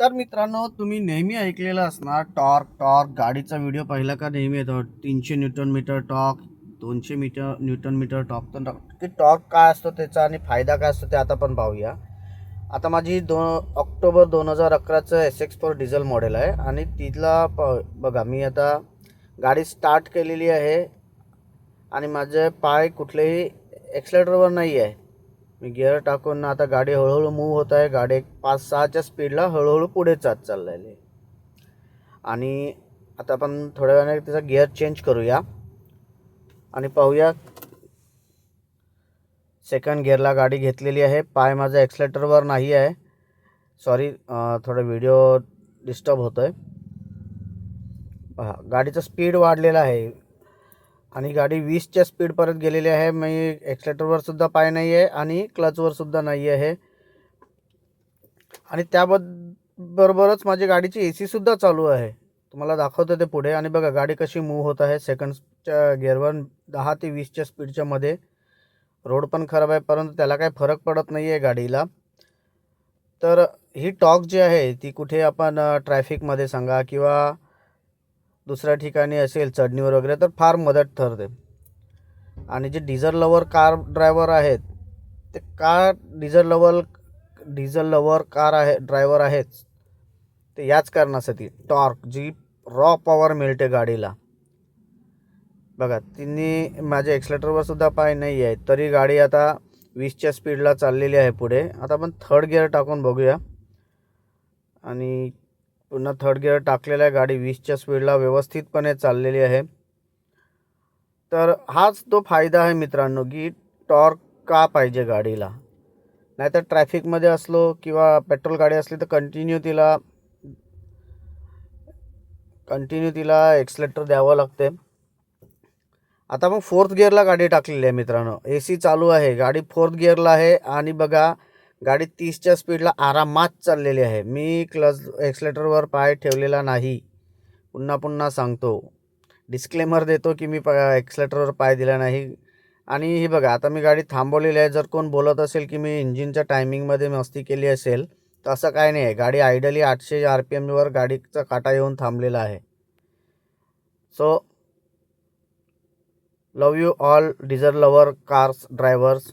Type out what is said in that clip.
तर मित्रांनो तुम्ही नेहमी ऐकलेलं असणार टॉर्क टॉर्क. गाडीचा व्हिडिओ पहिला का नेहमी येतो? तीनशे न्यूटन मीटर टॉर्क दोनशे मीटर न्यूटन मीटर टॉर्क. तर की टॉर्क काय असतो त्याचा आणि फायदा काय असतो ते आता पण पाहूया. आता माझी दोन ऑक्टोबर दोन हजार अकराचं S X four diesel model आहे आणि तिथला प बघा मी आता गाडी स्टार्ट केलेली आहे आणि माझे पाय कुठलेही एक्सलेटरवर नाही आहे मी गिअर टाकून आता गाडी हळूहळू मूव होत आहे. गाडी एक पाच सहाच्या स्पीडला हळूहळू पुढे जात चाललेली आहे. आणि आता आपण थोड्या वेळाने त्याचा गिअर चेंज करूया. आणि पाहूया सेकंड गिअरला गाडी घेतलेली आहे. पाय माझा एक्सलेटरवर नाही आहे. सॉरी थोडा व्हिडिओ डिस्टर्ब होतो आहे पहा गाडीचं स्पीड वाढलेला आहे. आणि गाडी वीसच्या स्पीडपर्यंत गेलेली आहे. मी एक्सलेटरवर सुद्धा पाय नाही आहे आणि क्लचवर सुद्धा नाही आहे आणि त्याबद बरोबरच माझी गाडीची ए सीसुद्धा चालू आहे. तुम्हाला दाखवतो ते पुढे. आणि बघा गाडी कशी मूव होत आहे. सेकंडच्या गिअरवर दहा ते वीसच्या स्पीडच्या मध्ये. रोड पण खराब आहे परंतु त्याला काही फरक पडत नाही आहे गाडीला. तर ही टॉक जी आहे ती कुठे आपण ट्रॅफिकमध्ये सांगा किंवा दुसऱ्या ठिकाणी असेल चढणीवर वगैरे तर फार मदत ठरते. आणि जे डिझल लवर कार ड्रायव्हर आहेत ते car diesel lover diesel lover car आहे ड्रायव्हर आहेच ते याच कारणासाठी टॉर्क जी रॉ पॉवर मिळते गाडीला. बघा तिन्ही माझ्या एक्सलेटरवर सुद्धा पाय नाही आहे तरी गाडी आता वीसच्या स्पीडला चाललेली आहे पुढे. आता आपण थर्ड गिअर टाकून बघूया. आणि पुन्हा थर्ड गिअर टाकलेला आहे. गाडी वीसच्या स्पीडला व्यवस्थितपणे चाललेली आहे. तर हाच तो फायदा आहे मित्रांनो की टॉर्क का पाहिजे गाडीला. नाहीतर ट्रॅफिकमध्ये असलो किंवा पेट्रोल गाडी असली तर कंटिन्यू तिला कंटिन्यू तिला एक्सलेटर द्यावं लागते. आता मग फोर्थ गिअरला गाडी टाकलेली आहे मित्रांनो. ए सी चालू आहे. गाडी फोर्थ गिअरला आहे. आणि बघा गाडी तीसच्या स्पीडला आरामात चाललेली आहे. मी क्लच एक्सलेटरवर पाय ठेवलेला नाही. पुन्हा पुन्हा सांगतो. डिस्क्लेमर देतो की मी प एक्सलेटरवर पाय दिला नाही. आणि ही बघा आता मी गाडी थांबवलेली आहे. जर कोण बोलत असेल की मी इंजिनच्या टायमिंगमध्ये मस्ती केली असेल तर असं काय नाही. आहे गाडी आयडली आठशे आर पी एमवर गाडीचा काटा येऊन थांबलेला आहे. So love you all diesel lover cars drivers.